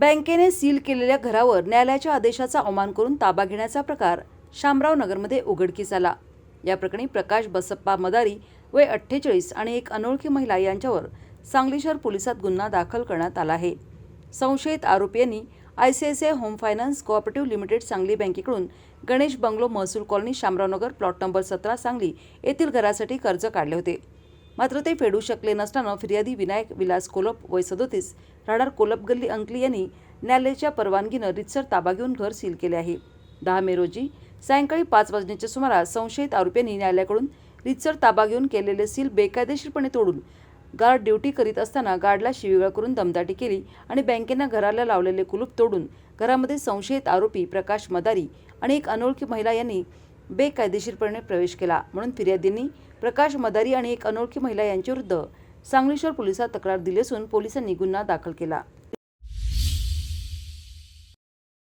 बँकेने सील केलेल्या घरावर न्यायालयाच्या आदेशाचा अवमान करून ताबा घेण्याचा प्रकार शामराव नगरमध्ये उघडकीस आला. या प्रकरणी प्रकाश बसप्पा मदारी वय अठ्ठेचाळीस आणि एक अनोळखी महिला यांच्यावर सांगली शहर पोलिसात गुन्हा दाखल करण्यात आला आहे. संशयित आरोपी यांनी I C I C I home finance cooperative limited Sangli बँकेकडून गणेश बंगलो महसूल कॉलनी शामरावनगर प्लॉट नंबर सतरा सांगली येथील घरासाठी कर्ज काढले होते. मात्र ते फेडू शकले नसताना फिर्यादी विनायक विलास कोलप वय सदोतीस राहणार कोलप गल्ली अंकली यांनी न्यायालयाच्या परवानगीनं रितसर ताबा घेऊन घर सील केले आहे. दहा मे रोजी सायंकाळी पाच वाजण्याच्या सुमारास संशयित आरोपींनी न्यायालयाकडून रितसर ताबा घेऊन केलेले सील बेकायदेशीरपणे तोडून गार्ड ड्युटी करीत असताना गार्डला शिवीगाळ करून दमदाटी केली आणि बँकेनं घराला लावलेले कुलूप तोडून घरामध्ये संशयित आरोपी प्रकाश मदारी आणि एक अनोळखी महिला यांनी बेकायदेशीरपणे प्रवेश केला. म्हणून फिर्यादींनी प्रकाश मदारी आणि एक अनोळखी महिला यांच्याविरुद्ध सांगलीश्वर पोलिसात तक्रार दिली असून पोलिसांनी गुन्हा दाखल केला.